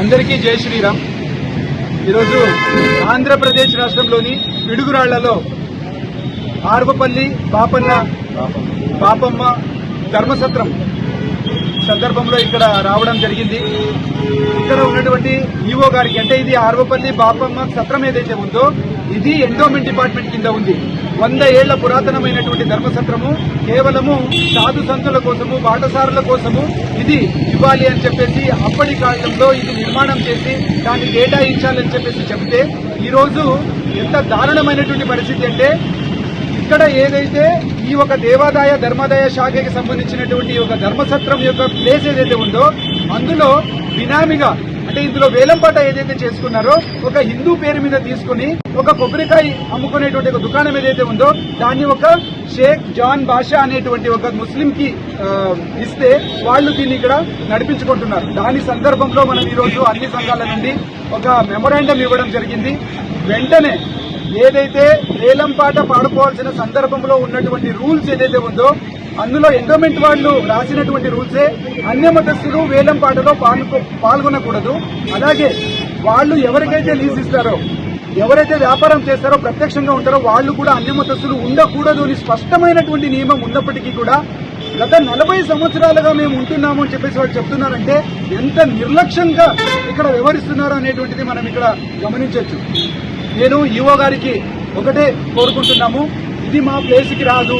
అందరికీ జై శ్రీరామ్. ఈరోజు ఆంధ్రప్రదేశ్ రాష్ట్రంలోని పిడుగురాళ్ళలో ఆర్వపల్లి పాపన్న పాపమ్మ ధర్మసత్రం సందర్భంలో ఇక్కడ రావడం జరిగింది. ఇక్కడ ఉన్నటువంటి ఈఓ గారికి అంటే ఇది ఆర్వపల్లి బాపమ్మ సత్రం ఏదైతే ఉందో ఇది ఎండోమెంట్ డిపార్ట్మెంట్ కింద ఉంది. వంద ఏళ్ళ పురాతనమైనటువంటి ధర్మసత్రము కేవలము సాధు సంతుల కోసము బాటసారుల కోసము ఇది ఇవ్వాలి అని చెప్పేసి అప్పటి కాలంలో ఇది నిర్మాణం చేసి దాన్ని కేటాయించాలని చెప్పేసి చెబితే ఈరోజు ఎంత దారుణమైనటువంటి పరిస్థితి అంటే ఇక్కడ ఏదైతే ఈ ఒక దేవాదాయ ధర్మాదాయ శాఖకి సంబంధించినటువంటి ఒక ధర్మసత్రం యొక్క ప్లేస్ ఏదైతే ఉందో అందులో బినామీగా అంటే ఇందులో వేలంపాట ఏదైతే చేసుకున్నారో ఒక హిందూ పేరు మీద తీసుకుని ఒక కొబ్బరికాయ అమ్ముకునేటువంటి ఒక దుకాణం ఏదైతే ఉందో దాన్ని ఒక షేక్ జాన్ బాషా అనేటువంటి ఒక ముస్లిం కి ఇస్తే వాళ్ళు దీన్ని ఇక్కడ నడిపించుకుంటున్నారు. దాని సందర్భంలో మనం ఈరోజు అన్ని సంఘాల నుండి ఒక మెమొరాండం ఇవ్వడం జరిగింది. వెంటనే ఏదైతే వేలం పాట పాడుకోవాల్సిన సందర్భంలో ఉన్నటువంటి రూల్స్ ఏదైతే ఉందో అందులో ఎండోమెంట్ వాళ్ళు రాసినటువంటి రూల్సే. అన్య మతస్థులు వేలం పాటలో పాల్గొ పాల్గొనకూడదు. అలాగే వాళ్ళు ఎవరికైతే లీజ్ ఇస్తారో ఎవరైతే వ్యాపారం చేస్తారో ప్రత్యక్షంగా ఉంటారో వాళ్ళు కూడా అన్య మతస్థులు ఉండకూడదు అని స్పష్టమైనటువంటి నియమం ఉన్నప్పటికీ కూడా గత నలభై సంవత్సరాలుగా మేము ఉంటున్నాము అని చెప్పేసి వాళ్ళు చెప్తున్నారంటే ఎంత నిర్లక్ష్యంగా ఇక్కడ వ్యవహరిస్తున్నారు అనేటువంటిది మనం ఇక్కడ గమనించవచ్చు. నేను ఈఓ గారికి ఒకటే కోరుకుంటున్నాము. ఇది మా ప్లేస్కి రాదు.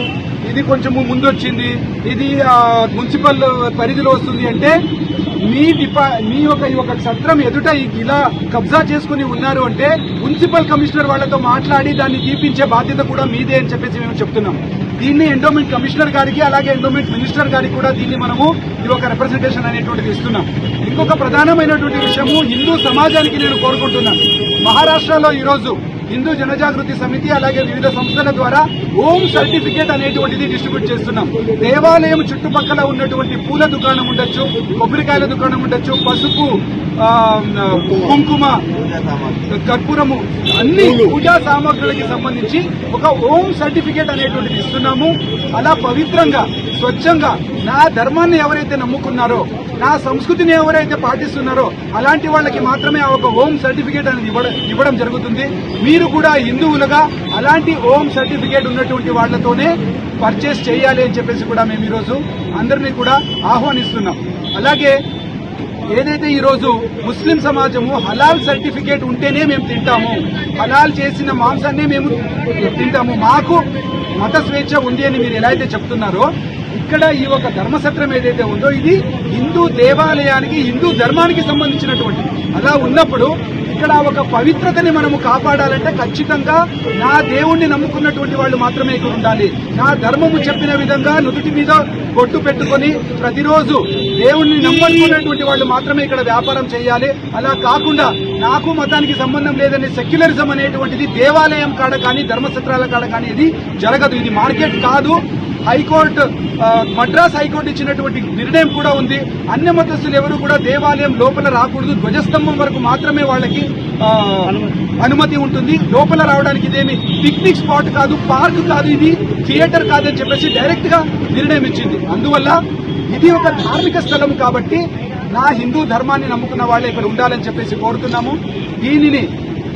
ఇది కొంచెము ముందు వచ్చింది ఇది మున్సిపల్ పరిధిలో వస్తుంది అంటే మీ డిపా మీ యొక్క ఈ సత్రం ఎదుట ఇలా కబ్జా చేసుకుని ఉన్నారు అంటే మున్సిపల్ కమిషనర్ వాళ్ళతో మాట్లాడి దాన్ని తీపించే బాధ్యత కూడా మీదే అని చెప్పేసి మేము చెప్తున్నాం. దీన్ని ఎండోమెంట్ కమిషనర్ గారికి అలాగే ఎండోమెంట్ మినిస్టర్ గారికి కూడా దీన్ని మనము ఇది ఒక రిప్రజెంటేషన్ అనేటువంటిది ఇస్తున్నాం. ఇంకొక ప్రధానమైనటువంటి విషయము హిందూ సమాజానికి నేను కోరుకుంటున్నాను. మహారాష్ట్రలో ఈరోజు హిందూ జనజాగృతి సమితి అలాగే వివిధ సంస్థల ద్వారా ఓం సర్టిఫికేట్ అనేటువంటిది డిస్ట్రిబ్యూట్ చేస్తున్నాం. దేవాలయం చుట్టుపక్కల ఉన్నటువంటి పూల దుకాణం ఉండొచ్చు కొబ్బరికాయల దుకాణం ఉండొచ్చు పసుపు కుంకుమ కర్పూరము అన్ని పూజా సామాగ్రులకి సంబంధించి ఒక ఓం సర్టిఫికేట్ అనేటువంటిది ఇస్తున్నాము. అలా పవిత్రంగా స్వచ్ఛంగా నా ధర్మాన్ని ఎవరైతే నమ్ముకున్నారో నా సంస్కృతిని ఎవరైతే పాటిస్తున్నారో అలాంటి వాళ్ళకి మాత్రమే ఆ ఒక హోమ్ సర్టిఫికేట్ అనేది ఇవ్వడం ఇవ్వడం జరుగుతుంది. మీరు కూడా హిందువులుగా అలాంటి హోమ్ సర్టిఫికేట్ ఉన్నటువంటి వాళ్ళతోనే పర్చేస్ చేయాలి అని చెప్పేసి కూడా మేము ఈరోజు అందరినీ కూడా ఆహ్వానిస్తున్నాం. అలాగే ఏదైతే ఈరోజు ముస్లిం సమాజము హలాల్ సర్టిఫికేట్ ఉంటేనే మేము తింటాము హలాల్ చేసిన మాంసాన్నే మేము తింటాము మాకు మత స్వేచ్ఛ ఉంది అని మీరు ఎలా అయితే చెప్తున్నారో ఇక్కడ ఈ ఒక ధర్మసత్రం ఏదైతే ఉందో ఇది హిందూ దేవాలయానికి హిందూ ధర్మానికి సంబంధించినటువంటి. అలా ఉన్నప్పుడు ఇక్కడ ఒక పవిత్రతని మనము కాపాడాలంటే ఖచ్చితంగా నా దేవుణ్ణి నమ్ముకున్నటువంటి వాళ్ళు మాత్రమే ఇక్కడ ఉండాలి. నా ధర్మము చెప్పిన విధంగా నుదుటి మీద బొట్టు పెట్టుకొని ప్రతిరోజు దేవుణ్ణి నమ్మనుకున్నటువంటి వాళ్ళు మాత్రమే ఇక్కడ వ్యాపారం చేయాలి. అలా కాకుండా నాకు మతానికి సంబంధం లేదని సెక్యులరిజం అనేటువంటిది దేవాలయం కాడ కానీ ధర్మసత్రాల కాడ కానీ ఇది జరగదు. ఇది మార్కెట్ కాదు. హైకోర్టు మద్రాస్ హైకోర్టు ఇచ్చినటువంటి నిర్ణయం కూడా ఉంది. అన్య మతస్థులు ఎవరు కూడా దేవాలయం లోపల రాకూడదు. ధ్వజస్తంభం వరకు మాత్రమే వాళ్ళకి అనుమతి ఉంటుంది. లోపల రావడానికి ఇదేమి పిక్నిక్ స్పాట్ కాదు పార్క్ కాదు ఇది థియేటర్ కాదని చెప్పేసి డైరెక్ట్గా నిర్ణయం ఇచ్చింది. అందువల్ల ఇది ఒక ధార్మిక స్థలం కాబట్టి నా హిందూ ధర్మాన్ని నమ్ముకున్న వాళ్ళే ఇక్కడ ఉండాలని చెప్పేసి కోరుతున్నాము. దీనిని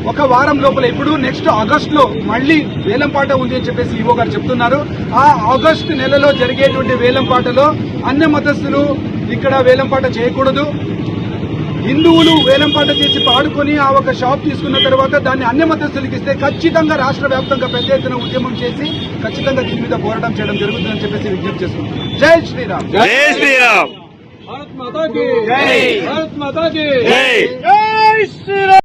ఒక వారం లోపల ఇప్పుడు నెక్స్ట్ ఆగస్టులో మళ్ళీ వేలంపాట ఉంది అని చెప్పేసి ఈవో గారు చెప్తున్నారు. ఆ ఆగస్టు నెలలో జరిగేటువంటి వేలంపాటలో అన్న మతస్థులు ఇక్కడ వేలంపాట చేయకూడదు. హిందువులు వేలంపాట చేసి పాడుకొని ఆ ఒక షాప్ తీసుకున్న తర్వాత దాన్ని అన్ని మతస్థులకి ఇస్తే ఖచ్చితంగా రాష్ట్ర వ్యాప్తంగా పెద్ద ఎత్తున ఉద్యమం చేసి ఖచ్చితంగా దీని మీద పోరాటం చేయడం జరుగుతుందని చెప్పేసి విజ్ఞప్తి చేస్తున్నాం జై శ్రీరామ్. జై శ్రీరామ్. భారత్ మాతాజీ భారత్ మాతాజీ జై శ్రీరామ్.